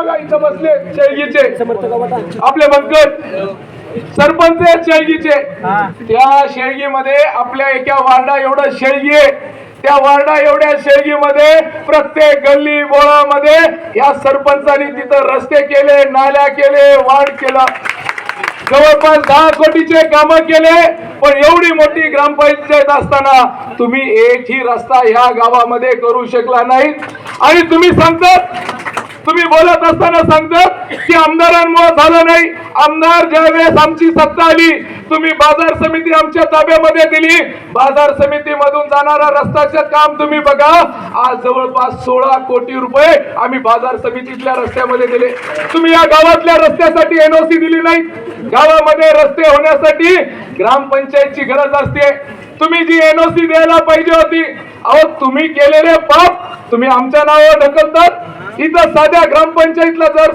बघा इथं बसले शेळगीचे आपले बंकट सरपंच आहेत शेळगीचे त्या शेळगीमध्ये आपल्या एका वार्डा एवढं शेळगी आहे. त्या वार्डा एवढ्या शेळगीमध्ये प्रत्येक गल्ली बोळामध्ये या सरपंचानी तिथं रस्ते केले नाल्या केले वाढ केला. जवळपास दहा कोटीचे काम केले पण एवढी मोठी ग्रामपंचायत असताना तुम्ही एकही रस्ता ह्या गावामध्ये करू शकला नाही. आणि तुम्ही सांगतात तुम्ही बोलत असताना सांगतात की आमदारांमुळे झालं नाही. आमदार ज्यावेळेस आमची सत्ता आली तुम्ही बाजार समिती आमच्या ताब्यामध्ये दिली. बाजार समितीमधून जाणारा रस्त्याचं काम तुम्ही बघा. आज जवळपास सोळा कोटी रुपये आम्ही बाजार समितीतल्या रस्त्यामध्ये दिले. तुम्ही या गावातल्या रस्त्यासाठी एनओसी दिली नाही गावामध्ये रस्ते होण्यासाठी ग्रामपंचायतची गरज असते. तुम्ही जी एनओसी द्यायला पाहिजे होती अहो तुम्ही केलेले पाप तुम्ही आमच्या नावावर ढकलतात. इथं साध्या ग्रामपंचायतला जर